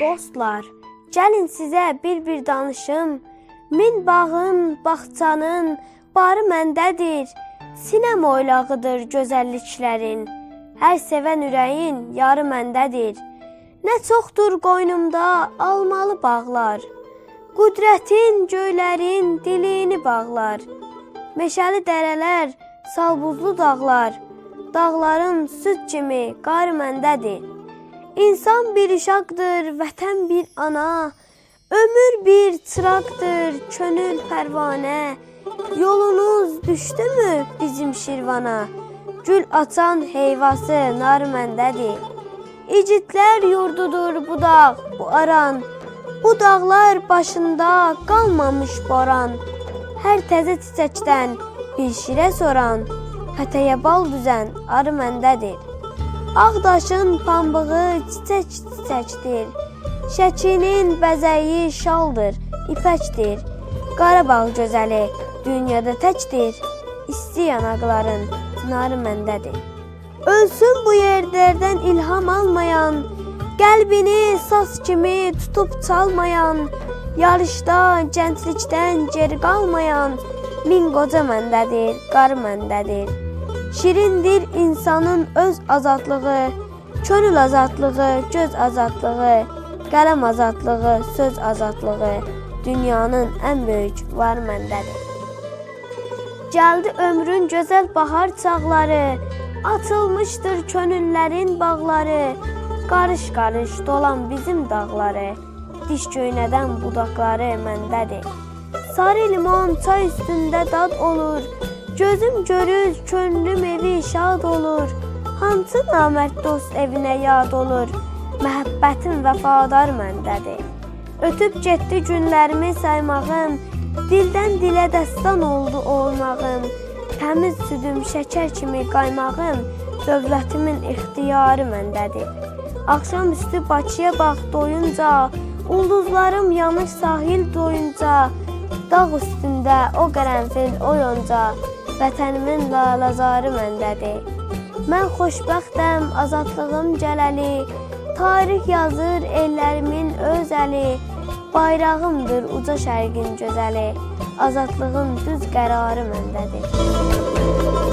dostlar, gəlin sizə bir-bir danışım. Min bağın, bağçanın barı məndədir. Sinəm oylağıdır gözəlliklərin. Hər sevən ürəyin yarı məndədir. Nə çoxdur qoynumda almalı bağlar. Qudrətin göylərin dilini bağlar. Meşəli dərələr, salbuzlu dağlar, dağların süd kimi qar məndədir. İnsan bir işaqdır, vətən bir ana, ömür bir çıraqdır, könül pərvanə. Yolunuz düşdümü bizim Şirvana? Gül açan heyvası nar məndədir. İgidlər yurdudur bu dağ, bu aran. Bu dağlar başında qalmamış boran. Hər təzə çiçəkdən bir şirə soran, pətəyə bal düzən arı məndədir. Ağdaşın pambığı çiçək-çiçəkdir. Şəkinin bəzəyi şaldır, ipəkdir. Qarabağ gözəli dünyada təkdir. İsti yanaqların narı məndədir. Ölsün bu yerlərdən ilham almayan, qəlbini saz kimi tutub çalmayan, yarışda gənclikdən geri qalmayan, min qoca məndədir, qar məndədir. Şirindir insanın öz azadlığı, könül azadlığı, göz azadlığı, qələm azadlığı, söz azadlığı, dünyanın ən böyük var məndədir. Gəldi ömrün gözəl bahar çağları, açılmışdır könüllərin bağları, qarış-qarış dolan bizim dağları, diş göynədən budaqları məndədir. Sarı limon çay üstündə dad olur, gözüm görür, könlüm evi şad olur. Hansı namərd dost evinə yad olur, məhəbbətim vəfadar məndədir. Ötüb getdi günlərimi saymağım, dildən dilə dəstan oldu olmağım. Təmiz südüm şəkər kimi qaymağım, dövlətimin ixtiyarı məndədir. Axşamüstü Bakıya bax doyunca, ulduzlarım yanır sahil doyunca, dağ üstündə o qərənfil o yonca, vətənimin lalazarı məndədir. Mən xoşbəxtəm, azadlığım gələli, tarix yazır ellərimin öz əli, bayrağımdır uca şərqin gözəli, azadlığın düz qərarı məndədir.